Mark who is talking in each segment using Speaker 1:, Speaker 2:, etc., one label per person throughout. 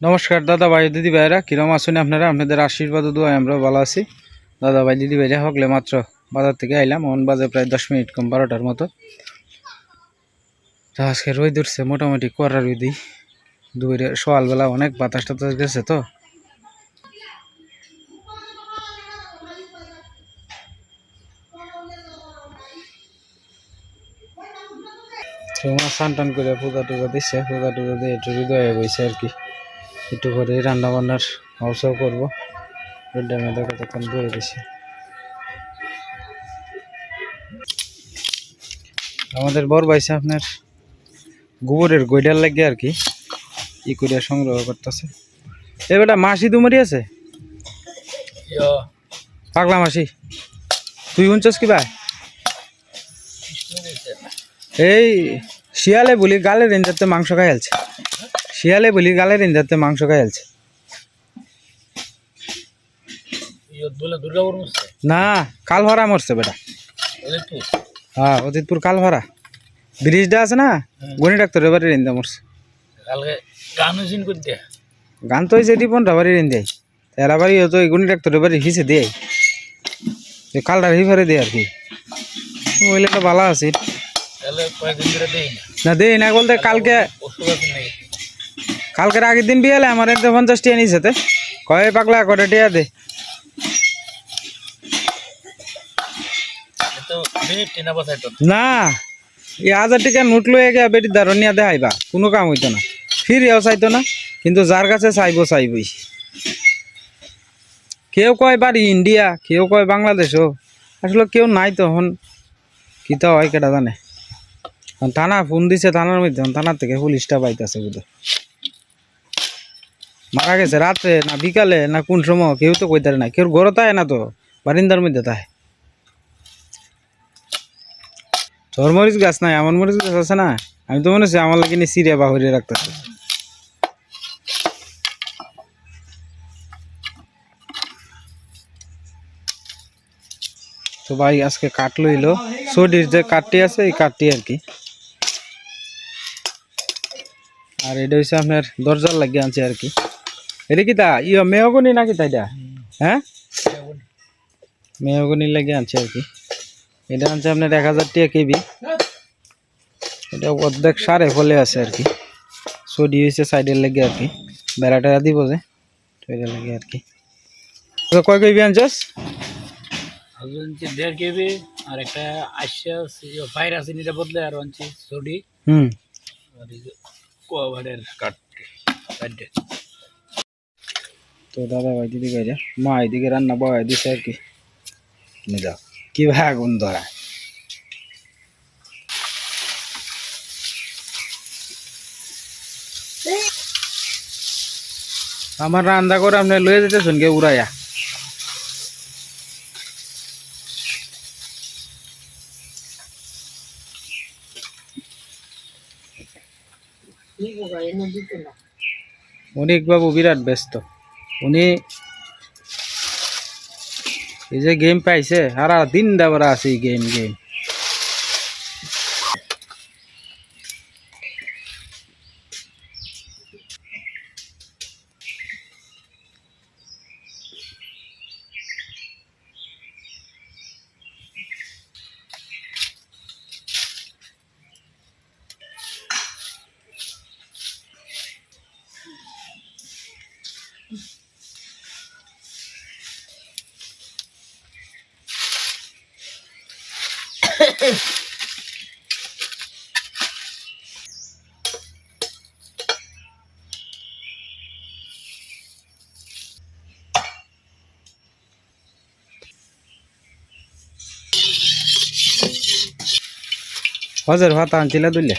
Speaker 1: নমস্কার, দাদা ভাই, দিদি ভাইরা, কিরম আছেন আপনারা? আপনাদের আশীর্বাদ ও দোয়ায় আমরা ভালো আছি। দাদা ভাই, দিদি ভাইরা, হকলে মাত্র বাজার থেকে আইলাম অন বাজে প্রায় দশ মিনিট, কম বারোটার মতো। তো আজকে রোদ উঠছে, মোটামুটি কড়া রোদি দুপুরে সকালবেলা অনেক বাতাস টাতাস গেছে তো। তোমার স্নান টান করে পূজা টুজা দিচ্ছে পূজা টুজা দিয়ে একটু হৃদয়ে বইছে আর কি। একটু পরে রান্না বান্নার ব্যবসাও করব। রোডের মধ্যে কতক্ষণ বয়ে দিছে আমাদের বর বাইছে আপনার গোবরের গৈডার লাগে আর কি। ই করিয়া সংগ্রহ করতেছে। এ বেটা মাসি তুমারি আছে? পাগলা মাসি। তুই শুনছস কি ভাই? এই শিয়ালে বলি গালে রেঞ্জারতে মাংস খাই আলছে। শিয়ালে বলি গালে রেঞ্জারতে মাংস খাই আলছে। না কাল ভরা মরছে বেটা। হ্যাঁ অজিতপুর কাল ভরা ব্রিজটা আছে না গণি ডাক্তার এবারে রেঞ্জা মরছে।
Speaker 2: গান
Speaker 1: তো হয়েছে রিপন রাবারি রেঞ্জাই এরা বাড়ি তো গণি ডাক্তার এবারে হিসে দেয় কালটা হিফারে দেয় আর কি। মহিলাটা ভালো আছে।
Speaker 2: না।
Speaker 1: দেই না বলতে কালকে কালকের আগের দিন বিয়েলে আমার একটা পঞ্চাশ টিয়া নিয়েছে তে। কয় পাগলা কটা টিয়া দে? না এই হাজার টাকা নোট লয়ে গিয়া বেটির দারণিয়া দেখাইবা কোনো কাম হইতো না। ফিরেও চাইতো না কিন্তু যার কাছে চাইব চাইবই। কেউ কয় বাড়ি ইন্ডিয়া কেউ কয় বাংলাদেশও আসলে কেউ নাই তো তখন কিতা হয় কেটা জানে? থানা ফোন দিছে থানার মধ্যে থানার থেকে পুলিশটা পাইতেছে বুধ মারা গেছে রাত্রে না বিকালে না কোন সময়, কেউ তো কইতারে না। কেউ ঘরে তাই না তো, বারিন্দার মধ্যে তাই চরমরিচ গাছ নাই এমন মরিচ গাছ আছে না? আমি তো মনে হচ্ছে আমার লাগে সিরিয়া বাহরিয়ে রাখতেছে। তো ভাই আজকে কাঠ লইলো। সডির যে কাঠটি আছে, এই কাঠটি আর কি। আর এটা হচ্ছে আপনার দরজার লাগিয়ে আনছে আর কি। এটা কি তা ইয়ে মেহগনি নাকি তাই এটা হ্যাঁ? মেহগনি লাগিয়ে আনছে আর কি। এটা আনছে আপনার এক হাজার টাকা কেবি এটা অর্ধেক সারে ফলে আছে আর কি। সডি হয়েছে সাইডের লেগে আর কি। বেড়া টেড়া দিব যে এটা লাগে আর কি। কয় কেবি আনছস?
Speaker 2: দেড় কেবি আর একটা আশা ফায়ার আছে এটা বদলে আর আনছি সডি
Speaker 1: হুম।
Speaker 2: আর কাঠ চারটে
Speaker 1: তো দাদা ভাই দিদি ভাইরা মা এদিকে রান্না বয় দিছে আর কি। নে যাও। কি ভাই আগুন ধরা আমার রান্না করে আপনি লয়ে যেতেছেন কে উড়াইয়া। অনিক বাবু বিরাট ব্যস্ত। উনি এই যে গেম পাইছে সারা দিন দেওয়ার আছে গেম গেম হজের ভাত আনছিল দুলে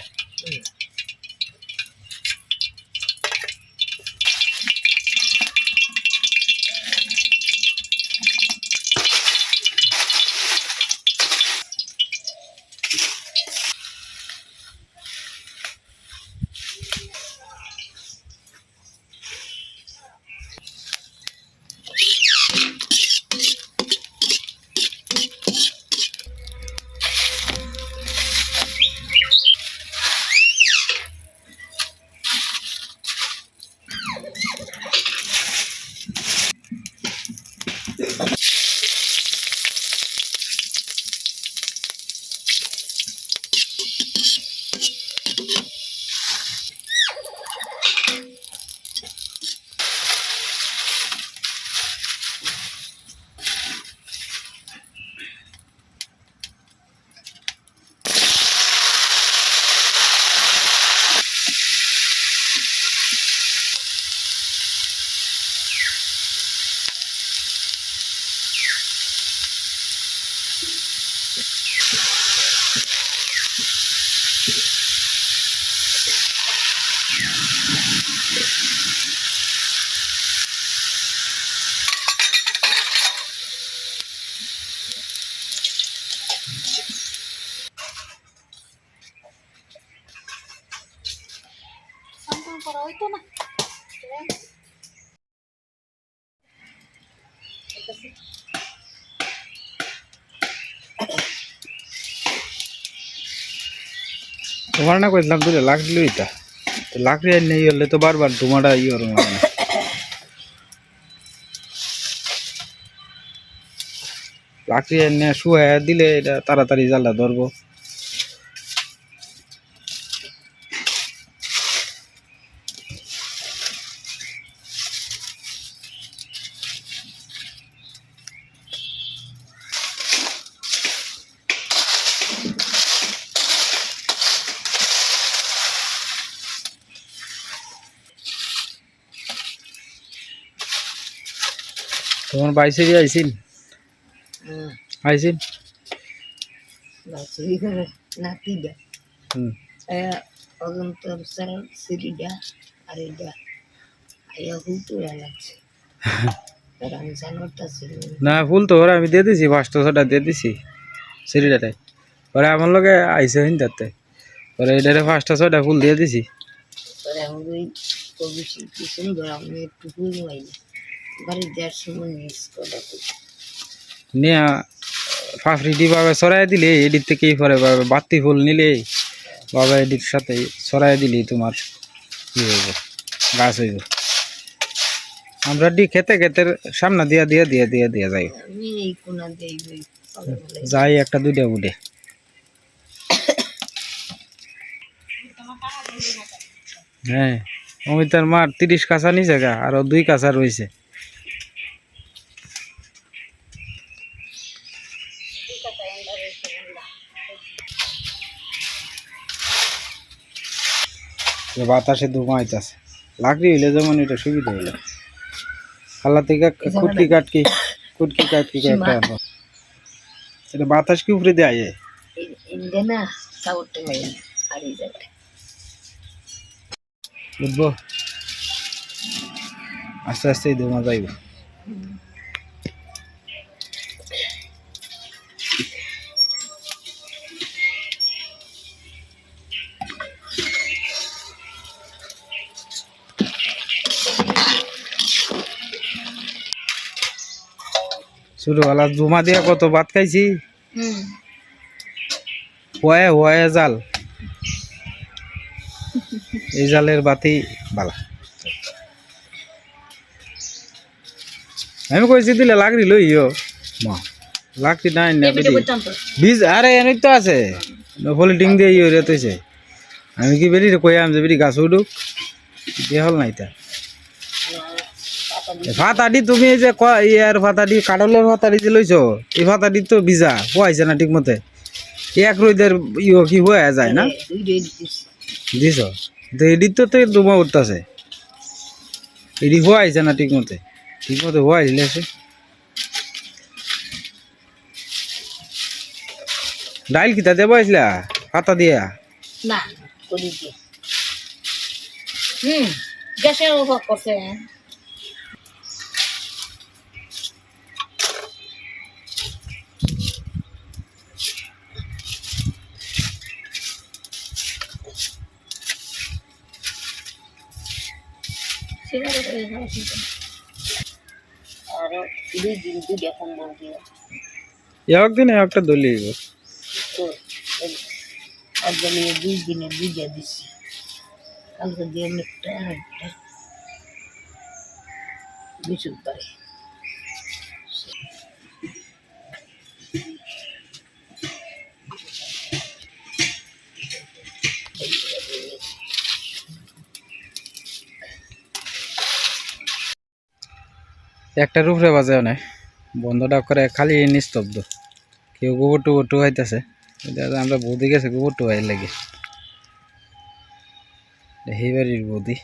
Speaker 1: para hoy, toma. তোমার না কইলাম দুলে লাগল এটা তো লাকড়ি আর নেই হলে তো বারবার তোমার ই হলো না। লাকড়ি আর নিয়ে শুয়ে দিলে এটা তাড়াতাড়ি জ্বালা ধরবো। তোমার বাইসে দিয়ে। আইসিন আইসিন
Speaker 3: নাতিটা
Speaker 1: হুম
Speaker 3: আর এটা আইয়া হুলটু লাগছে আর
Speaker 1: না ফুল তো ওরা আমি দিয়ে দিছি পাঁচটা ছটা দিয়ে দিছি সিঁড়িটাতে। ওরা আমার লগে আইসে হিন তাতে। ওরা এটারে পাঁচটা ছটা ফুল দিয়ে দিছি।
Speaker 3: বাড়ি দেওয়ার সময় মিস করা
Speaker 1: নিয়ে ফাফড়িটি বাবা সরাই দিলে এডির থেকেই পরে বাবা বাতি ফুল নিলে বাবা এডির সাথে সরাই দিলে তোমার কি হইব? গাছ হইব। আমরা ডি খেতে খেতে সামনে দিয়া দিয়া দিয়া দিয়া দিয়া যাই। যাই একটা দুইটা উঠে। হ্যাঁ অমিতার মার তিরিশ কাঁচা নিছে গা আরও দুই কাঁচা রয়েছে এ বাতাসে ধুমাইতেছে। লাকড়ি হইলে যেমন এটা সুবিধা হইল। খাল্লা থেকে কুটকি কাটকি কুটকি কাটকি একটা। এটা বাতাস কি উপরে দেয় বুঝব আস্তে আস্তে ধুমা যাইব। ছোটবেলা জুমা দিয়া কত ভাত খাইছি?
Speaker 3: হুম।
Speaker 1: হয়ে হয়ে জাল। এই জালের বাতি বালা। আমি কইছি দিলে লাকড়ি লইও মা। লাকড়ি নাই না বীজ আরে এনে তো আছে। ডিং দিয়ে ইয়ে রে তৈছে আমি কি বেরি কই আম যে বেরি গাছ উঠুক? দিয়ে হল নাই তা? ফাতাডি তুমি এই যে ইয়ার ফাতাডি কাটলের ফাতাডি যে লইছো এই ফাতাডি তো ভিজা হওয়াইছে না ঠিক মতে এক রোদের ইয়ে কি হয়ে যায় না?
Speaker 3: দিছি?
Speaker 1: তো এডির তো তো দুমা উঠতেছে। এডি হওয়াইছে না ঠিক মতে ঠিক মতে হওয়াই দিলে ডাইল কিতা দেবো আসলা পাতা দিয়া?
Speaker 3: না করি দিয়ে। হুম গ্যাসে ওভার করছে আর দুই দিন দুইটা কম্বল দিয়ে
Speaker 1: একদিন একটা দলি
Speaker 3: তো একদম দুই দিনে দুইটা দিছি। কালকে দিয়ে অনেকটা একটা বিশুদ্ধ পারে
Speaker 1: একটা রুফরে বাজে না বন্ধটা করে খালি নিস্তব্ধ। কেউ গোবর টুবর টুয়াইতেছে আমরা বৌদি গেছে, গোবর টুয়াই লাগে। এই বাড়ির বৌদি।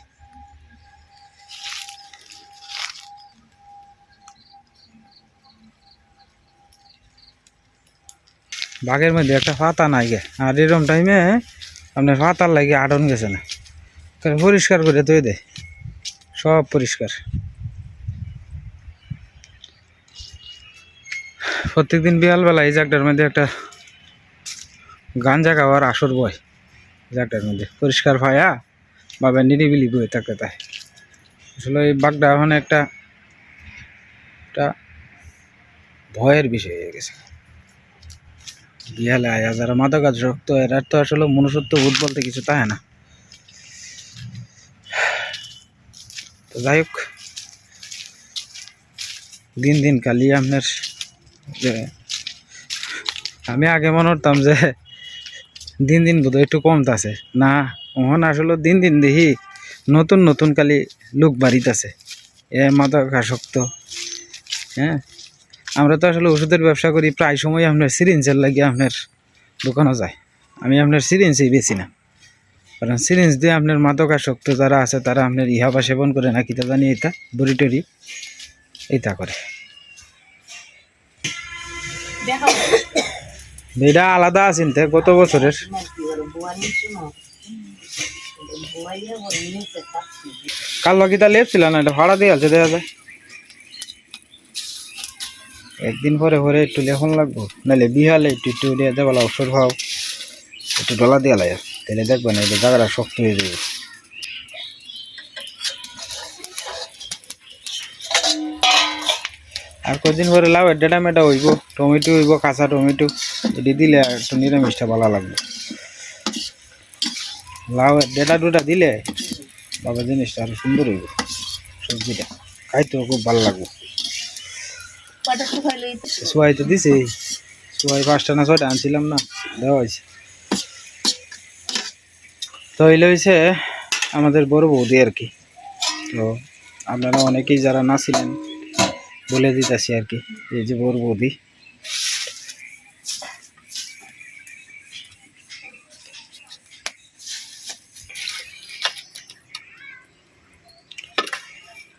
Speaker 1: বাঘের মধ্যে একটা পাতা নাই গে। আর এরকম টাইমে আপনার পাতার লাগে আটন গেছে না। পরিষ্কার করে তুই দে। সব পরিষ্কার। প্রত্যেকদিন বিকালবেলা এই জায়গাটার মধ্যে একটা গাঞ্জা খাওয়ার আসর বয়। জায়গাটার মধ্যে। পরিষ্কার ভায়া বাবা নিরিবিলি বয়ে থাকতে তাই। আসলে এই বাঘটা এখন একটা একটা ভয়ের বিষয় হয়ে গেছে। বিহালে আয়া যারা মাদকাসক্ত এরা তো আসলে মনুষ্যত্ব, ভূত বলতে কিছু তাই না। তো যাই হোক, দিন দিন কালি আপনার যে আমি আগে মনে করতাম যে দিন দিন বোধহয় একটু কমতাছে। না ওখানে আসলে দিন দিন দেখি নতুন নতুন কালি লোক বাড়িতেছে। এ মাদকাসক্ত হ্যাঁ আমরা তো আসলে ওষুধের ব্যবসা করি, প্রায় সময় আপনার সিরিঞ্জের লাগিয়ে আপনার দোকানও যায়। আমি আপনার সিরিঞ্জই বেশি না। কারণ সিরিঞ্জ দিয়ে আপনার মাদকাসক্ত যারা আছে তারা আপনার ইহাবা সেবন করে না কিতা জানি এটা, বড়ি টরি এইটা করে। এটা আলাদা আছেন তে গত বছরের? কাল বাকিটা লেপছিল না, এটা ভাড়া দিয়ে আছে দেখা যায় একদিন পরে পরে একটু লেখন লাগবো, নাহলে বিহালে একটু একটু দিয়ে দেওয়ালা ওষুধ খাও একটু ডলা দিয়ে লাগে তাহলে দেখবে না এটা জায়গাটা শক্ত হয়ে যাবে। আর কদিন পরে লাউ ডেটা মেটা হইব টমেটো হইব কাঁচা টমেটো এটি দিলে আর একটু নিরামিষটা ভালো লাগবে। লাউ ডেটা দুটা দিলে বাবা জিনিসটা আরও সুন্দর হইব সবজিটা। খাইতেও খুব ভালো লাগবে। সোয়াই তো দিছে। সোয়াই পাঁচটা না ছয়টা আনছিলাম না দেওয়া হয়েছে। তো এলে হয়েছে আমাদের বড় বৌদি আর কি। তো আপনারা অনেকেই যারা না ছিলেন বলে দিতেছি আর কি, এই যে বড় বৌদি।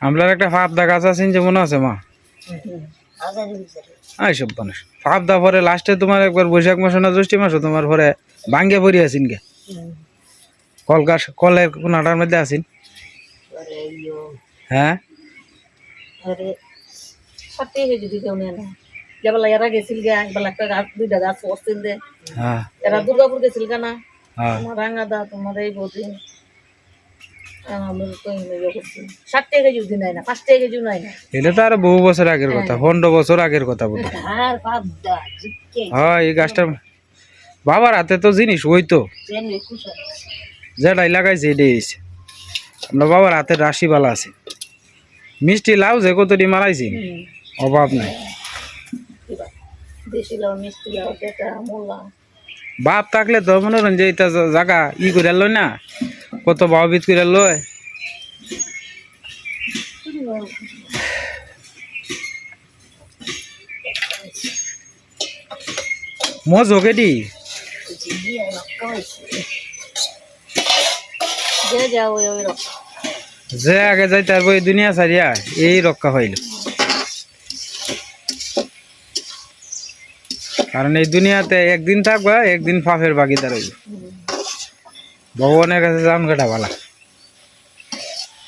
Speaker 1: আমলার একটা ফাপদা গাছ আছেন যে মনে আছে, মা? এইসব মানুষ। ফাপদা পরে লাস্টে তোমার একবার বৈশাখ মাসে না জ্যৈষ্ঠ মাসে তোমার পরে ভাঙ্গে পড়ি আছেন গে। কল গাছ কলের কোনাটার মধ্যে আছেন। হ্যাঁ?
Speaker 3: সাথে যদি কেউ নেয় না এরা গেছিল গে একটা গাছ দুইটা গাছ পড়ছেন দে।
Speaker 1: হ্যাঁ
Speaker 3: এরা দুর্গাপুর গেছিল কেনা
Speaker 1: হ্যাঁ
Speaker 3: তোমার রাঙা দা তোমার এই বৌদি। না না।
Speaker 1: এটা তো আরও বহু বছর আগের কথা পনেরো বছর আগের কথা হয়। এই গাছটা বাবার হাতে তো জিনিস ওই তো যেটাই লাগাইছে এটাই হয়েছে আমরা বাবার হাতের রাশি বালা আছে। মিষ্টি লাউ যে কতটি মারাইছি অভাব নাই। বাপ থাকলে তো মনে করেন যে এটা জা- জাগা ই করে লয় না কত ভাবিত করে লয়। মজ হোকেটি
Speaker 3: যে
Speaker 1: আগে যাই তার বই দুনিয়া সারিয়া এই রক্ষা হইল। কারণ এই দুনিয়াতে একদিন থাকবা, একদিন ফাফের বাগিদার হইব ভগবানের কাছে যান কাটা ভালা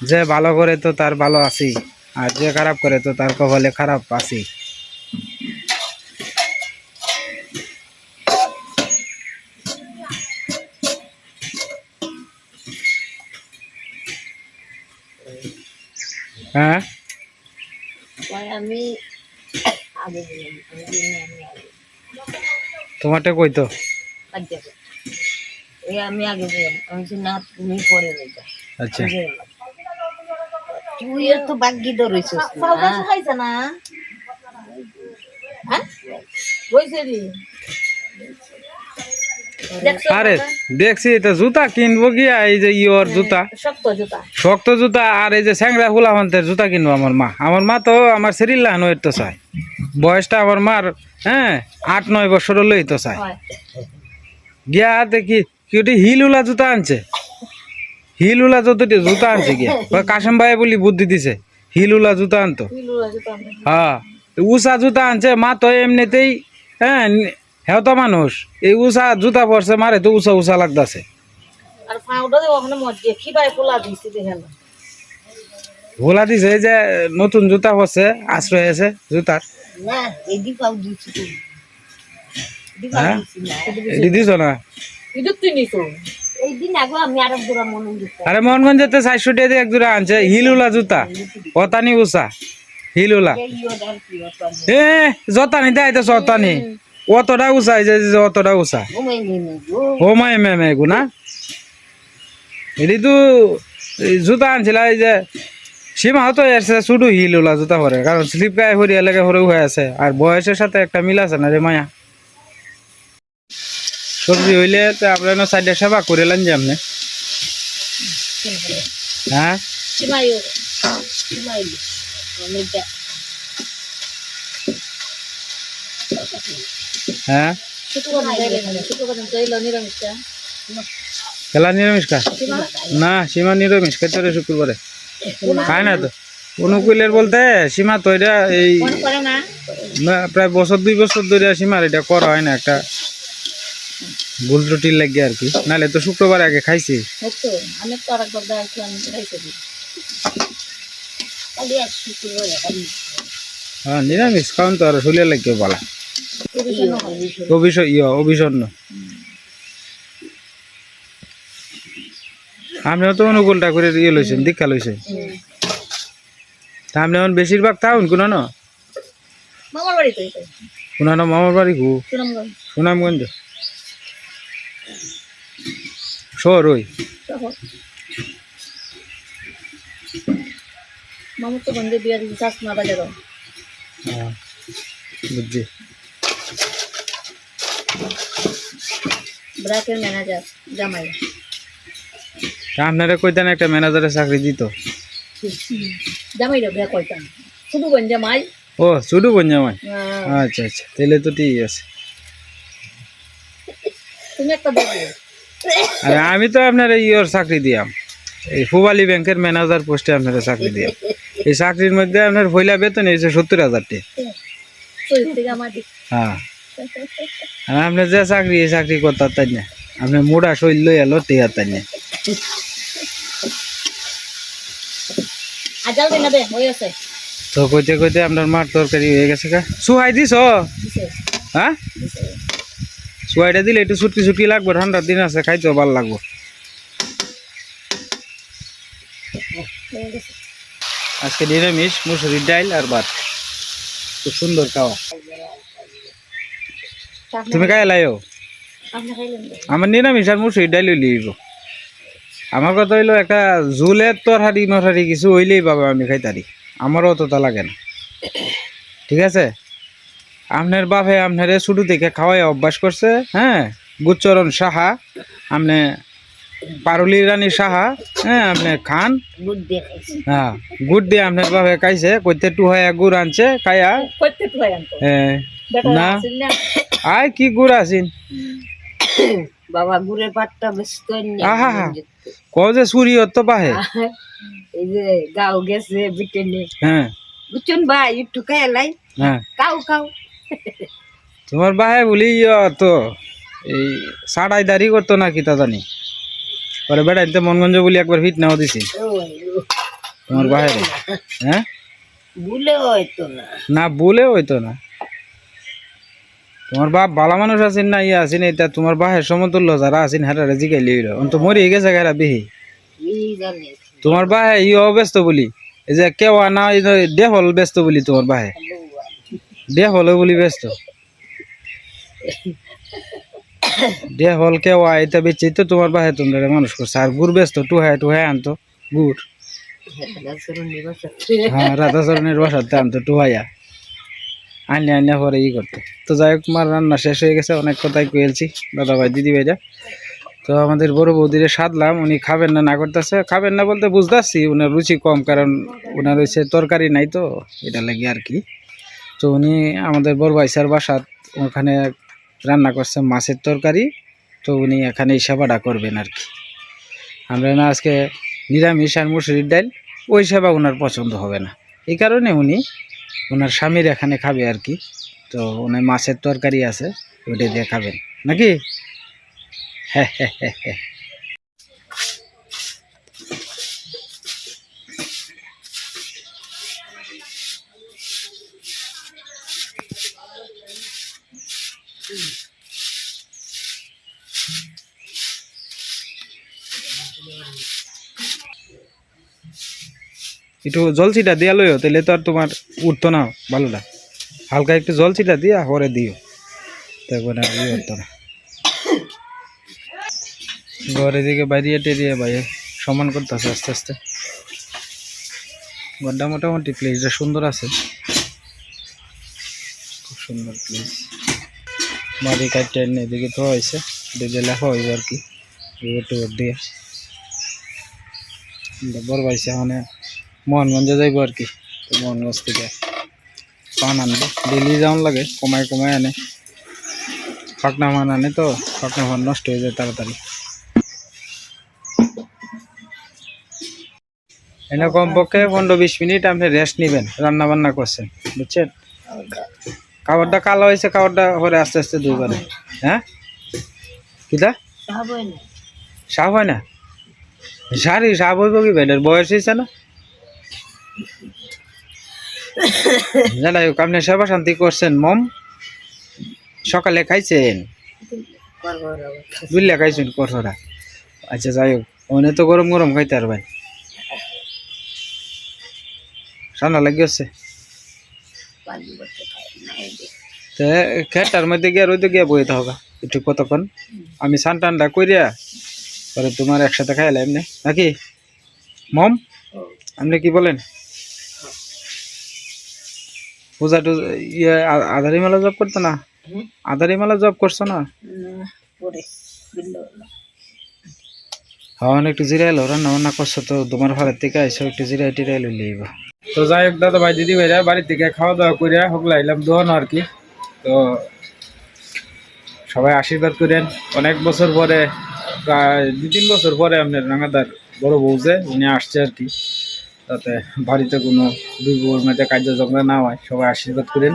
Speaker 1: যে ভালো করে তো তার ভালো আছি আর যে খারাপ করে তো তার কপালে খারাপ আছি হ্যাঁ?
Speaker 3: আমি আমি
Speaker 1: তোমারটা কই তো?
Speaker 3: আগে এই আমি আগে দিলাম আমি না তুমি পরে যাইবা
Speaker 1: আচ্ছা।
Speaker 3: তুই তো বাগ্যি ধরেছিস খাইছে না? হ্যাঁ?
Speaker 1: আরে দেখছি এটা জুতা কিনবো কি? এই যে ইয়র জুতা।
Speaker 3: শক্ত জুতা।
Speaker 1: শক্ত জুতা আর এই যে স্যাংরা ফুলা মান্তের জুতা কিনবো আমার মা। আমার মা তো আমার শরীর লাহানো তো চায়। বয়সটা আমার মার হ্যাঁ আট নয় বছর লই তো
Speaker 3: চাই
Speaker 1: গিয়া দেখি কি ওটি হিলুলা জুতা আনছে? হিলুলা যতটি জুতা আনছে গিয়া। কাশেম ভাই বলি বুদ্ধি দিছে হিলুলা জুতা আনতো। হ্যাঁ উষা জুতা আনছে মা তো এমনিতেই হ্যাঁ হেও তো মানুষ। এই উষা জুতা পরছে মারে তো উষা উষা লাগতাছে।
Speaker 3: আর ফাউডা দিয়ে ওখানে মজে খিবাই ফুলা দিছি দেখে না
Speaker 1: ভোলা দিছে এই যে নতুন জুতা পরছে আশ্রয় আছে জুতার।
Speaker 3: না দিছি
Speaker 1: হ্যাঁ?
Speaker 3: আর এক মনে
Speaker 1: চারশো টাকা জোড়া আনছে হিলুলা জুতা অতানি উষা হিলুলা। এ জতানি দেয় তো জতানি। অতটা এই যে যে অতটা ও মাই মে মে গু না? এটি তো এই জুতা আনছিল এই যে সীমা হতো এর শুধু হিল ওলা জুতা পরে কারণ স্লিপ গায়ে হরি এলাকা হরেও হয়ে আছে। আর বয়সের সাথে একটা মিল আছে না রে মায়া? সবজি হইলে তো আপনার সাইডে সেবা করে লান যে আপনি হ্যাঁ? হ্যাঁ? খেলা নিরামিষ খা না সীমা নিরামিষ খেতে শুক্রবারে। খায় না তো? অনুকূলের বলতে সীমা তো এটা এই প্রায় বছর দুই বছর ধরে সীমার এটা করা হয় না একটা ভুল ত্রুটির লাগে আর কি। নাহলে তো শুক্রবার আগে খাইছি। হ্যাঁ নিরামিষ খাওয়ান তো আর শরীরে লাগে বলা।
Speaker 3: প্রভিশন
Speaker 1: অভিষ ইয়ে অভিষণ্ণ আপনিও তো অনুকূলটা করে ইয়ে লইছেন দীক্ষা লইছেন তা আপনি এখন বেশিরভাগ থাকুন কোনো ন
Speaker 3: মামার বাড়ি
Speaker 1: কোনো না মামার বাড়ি গু
Speaker 3: সুনামগঞ্জ
Speaker 1: শহর। ওই
Speaker 3: তো বন্ধে বিয়ে বাজারও
Speaker 1: হ্যাঁ, বুঝছি।
Speaker 3: ব্রাকের ম্যানেজার জামাই।
Speaker 1: তা আপনারা কইতেন একটা ম্যানেজারের চাকরি দিত।
Speaker 3: শুধু বোন জামাই।
Speaker 1: ও শুধু বঞ্জামাই
Speaker 3: আহ,
Speaker 1: আচ্ছা আচ্ছা তাহলে তো ঠিক আছে।
Speaker 3: তুমি একটা দেখবে
Speaker 1: আর আমি তো আপনার ইয়র চাকরি দিয়াম। এই ফুবালি ব্যাংকের ম্যানেজার পোস্টে আপনার চাকরি দিয়াম। এই চাকরির মধ্যে আপনার পয়লা বেতন হয়েছে সত্তর হাজার হ্যাঁ। আর আপনার যে চাকরি এই চাকরি করতে তাই না। আপনি মোড়া শৈল লই এলো টিয়া তাই না। তো কইতে কইতে আপনার মার তরকারি হয়ে গেছে কা সুহাই দিছ? হ্যাঁ। সুহাইটা দিলে একটু ছুটকি ছুটকি লাগবে ঠান্ডার দিন আছে খাইতেও ভালো লাগবে। আজকে নিরামিষ মুসুরির ডাইল আর ভাত। খুব সুন্দর খাওয়া। তুমি খাই লাইও? আমার নিরামিষ আর মুসুরি ডাইল হইলেই আমার কথা হইল একটা জুলের তরহারি মরহারি কিছু হইলেই বাবা আমি খাই খাইতারি। আমারও অতটা লাগে না। ঠিক আছে? আপনার বাপে আপনারে শুরু থেকে খাওয়াই অভ্যাস করছে হ্যাঁ? গুচ্চরণ সাহা আপনি পারুলি রানী সাহা হ্যাঁ? আপনি খান।
Speaker 3: গুড় দিয়ে খাইছি।
Speaker 1: হ্যাঁ গুড় দিয়ে আপনার বাপে খাইছে কইতে টু হয় গুড় আনছে খাইয়া।
Speaker 3: হয়
Speaker 1: হ্যাঁ না। আয় কি গুড় আছিন
Speaker 3: বাবা গুড়ের পাটটা বেশ তো
Speaker 1: আহা হা ক যে চুরি তো পাহে
Speaker 3: এই যে গাও গেছে বিটেনে।
Speaker 1: হ্যাঁ।
Speaker 3: বুঝছেন ভাই একটু খাইলাই
Speaker 1: হ্যাঁ।
Speaker 3: কাউ কাউ
Speaker 1: তোমার বাহে বলি তো এই সাড়াই দাড়ি করতো না কি তা জানি। পরে বেড়াইতে মনগঞ্জ বলি একবার ফিট নাও দিছি। তোমার বাহে হ্যাঁ?
Speaker 3: ভুলে হয়তো না।
Speaker 1: না বলে হইতো না। তোমার বাপ ভালো মানুষ আছেন না ইয়ে আছেন এটা তোমার বাহের সমতুল্য যারা আছেন হেরারে জিগাইলি হইল অন্ত মরি গেছে গেরা বিহি। তোমার বাহে ইয়ে ব্যস্ত বলি। এই যে কেওয়া না দেহল ব্যস্ত বলি তোমার বাহে দেহল বলি ব্যস্ত। দেহল কেওয়া এটা বেচি তো তোমার বাহে তোমরা মানুষ করছে। আর গুড় ব্যস্ত টুহায় টুহায় আনতো গুড়। হ্যাঁ রাধাচরণের বাসাতে আনতো টুহাইয়া। আনলে আনলে পরে ই করতে। তো যাই হোক মার রান্না শেষ হয়ে গেছে, অনেক কথাই কয়েছি দাদা ভাই দিদি ভাইরা তো আমাদের বড় বৌদিরে সাধলাম, উনি খাবেন না না করতেছে। খাবেন না বলতে বুঝতেছি ওনার রুচি কম, কারণ ওনার হচ্ছে তরকারি নাই তো, এটা লাগে আর কি। তো উনি আমাদের বড় ভাইসার বাসাত ওখানে রান্না করছে মাছের তরকারি, তো উনি এখানে সেবাটা করবেন আর কি। আমরা না আজকে নিরামিষ আর মুসুরির ডাল, ওই সেবা ওনার পছন্দ হবে না। এই কারণে উনি ওনার স্বামীর এখানে খাবে আর কি। তো ওনার মাছের তরকারি আছে, ওটা দিয়ে খাবেন। নাকি? হ্যাঁ হ্যাঁ হ্যাঁ হ্যাঁ। একটু জল ছিটা দিয়া লইও তাহলে তো আর তোমার উঠতো না ভালোটা হালকা একটু জল ছিটা দিয়া পরে দিও। তারপরে আর ইয়ে না। ঘরের দিকে বাইরিয়ে টেরিয়ে বাইরে সমান করতেছে আস্তে আস্তে। ঘরটা মোটামুটি প্লেসটা সুন্দর আছে। খুব সুন্দর প্লেস বাড়ি কাটতে এদিকে তো হয়েছে দিকে লেখা হইব আর কি। দিয়ে। বড় পাইছে মানে মোহনগঞ্জে যাইব আর কি। তো মোহনগঞ্জ থেকে পান আনব। ডেলি যাওয়ান লাগে কমায় কমায় আনে। পাকনা মান আনে তো পাকনা মান নষ্ট হয়ে যায় তাড়াতাড়ি। এনে কমপক্ষে পনেরো বিশ মিনিট আপনি রেস্ট নেবেন রান্না বান্না করছেন বুঝছেন? খাবারটা কালো হয়েছে খাবারটা পরে আস্তে আস্তে দুইবারে হ্যাঁ? কিটা
Speaker 3: হয়
Speaker 1: সাপ হয় না? সারি সাপ হইব কি বেডের বয়স হয়েছে না? হোক আপনি করছেন, মম। সকালে খাইছেন? বুঝলে খাইছেন কঠোরা আচ্ছা যাই হোক তো গরম গরম খাইতে আর ভাই। ঠান্ডা লাগিয়েছে
Speaker 3: না
Speaker 1: খেটার মধ্যে গিয়ে রোদে গিয়ে বইতে হবে, একটু কতক্ষণ? আমি সান টান্ডা করিয়া পরে তোমার একসাথে খাইলে এমনি নাকি? মম, আপনি কি বলেন? পূজা টুজা ইয়ে আধারি মেলা জব করতো না? আধারি মেলা জব করছ না? হ্যাঁ একটু জিরাই এলো রান্না বান্না করছ তো তোমার ঘরের থেকে আইসো একটু জিরাই টিরাই লইলে আইবা তো যাই হোক দাদা ভাই দিদি ভাইরা বাড়ি থেকে খাওয়া দাওয়া করিয়া হগলাইলাম দোয়ান আর কি। তো সবাই আশীর্বাদ করেন। অনেক বছর পরে প্রায় দু তিন বছর পরে আপনার রাঙাদার বড় বউ যে উনি আসছে আর কি। যাতে বাড়িতে কোনো দুই বউর মধ্যে কার্য ঝগড়া না হয়, সবাই আশীর্বাদ করেন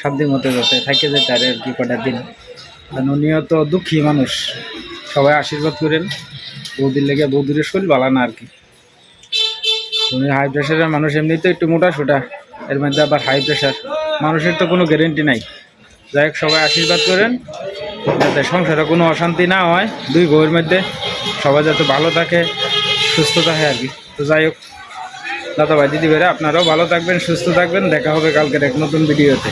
Speaker 1: শান্তি মতো যাতে থাকে যেতে আর কি কটা দিন। কারণ উনিও তো দুঃখী মানুষ, সবাই আশীর্বাদ করেন, বৌদির লেগে বৌদির শরীর ভালো না আর কি। উনি হাই প্রেশারের মানুষ এমনিতে একটু মোটা সোটা, এর মধ্যে আবার হাই প্রেশার মানুষের তো কোনো গ্যারেন্টি নাই। যাই হোক, সবাই আশীর্বাদ করেন, যাতে সংসারে কোনো অশান্তি না হয়, দুই বউয়ের মধ্যে সবাই যাতে ভালো থাকে, সুস্থ থাকে আর কি। তো যাই হোক দাদা ভাই দিদি ভাইরা আপনারাও ভালো থাকবেন, সুস্থ থাকবেন। দেখা হবে কালকের এক নতুন ভিডিওতে।